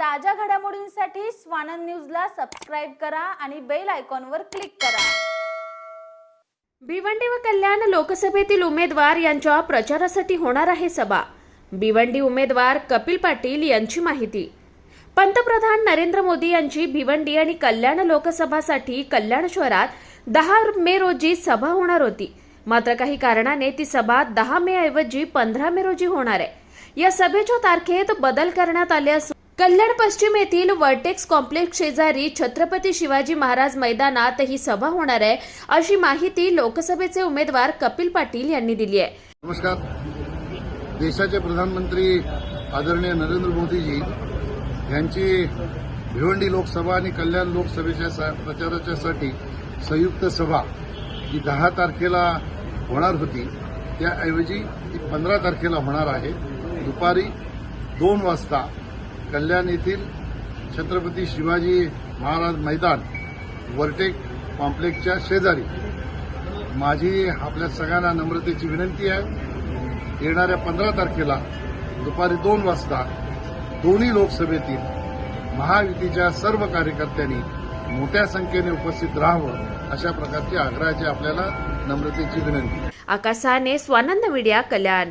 ताज्या घडामोडींसाठी स्वानंद न्यूजला सबस्क्राईब करा आणि बेल आयकॉनवर क्लिक करा. भिवंडी व कल्याण लोकसभेतील उमेदवार यांच्या प्रचारासाठी होणार आहे सभा. भिवंडी उमेदवार कपिल पाटील यांची माहिती. पंतप्रधान नरेंद्र मोदी यांची भिवंडी आणि कल्याण लोकसभासाठी कल्याण शहरात दहा मे रोजी सभा होणार होती. मात्र काही कारणाने ती सभा दहा मे ऐवजी पंधरा मे रोजी होणार आहे. या सभेच्या तारखेत बदल करण्यात आले असून कल्याण पश्चिम येथील वर्टेक्स कॉम्प्लेक्स शेजारी छत्रपती शिवाजी महाराज मैदानात ही सभा होणार आहे अशी माहिती लोकसभेचे उमेदवार कपिल पाटील यांनी दिली आहे. नमस्कार. देशाचे प्रधानमंत्री आदरणीय नरेंद्र मोदीजी यांची भिवंडी लोकसभा आणि कल्याण लोकसभेच्या सा- प्रचाराच्यासाठी संयुक्त सभा ही दहा तारखेला होणार होती त्याऐवजी ती पंधरा तारखेला होणार आहे. दुपारी दोन वाजता कल्याण येथील छत्रपती शिवाजी महाराज मैदान वर्टेक कॉम्प्लेक्सच्या शेजारी. माझी आपल्या सगळ्यांना नम्रतेची विनंती आहे. येणाऱ्या पंधरा तारखेला दुपारी दोन वाजता दोन्ही लोकसभेतील महायुतीच्या सर्व कार्यकर्त्यांनी मोठ्या संख्येने उपस्थित राहावं अशा प्रकारची आग्रहाची आपल्याला नम्रतेची विनंती. आहे. स्वानंद मीडिया कल्याण.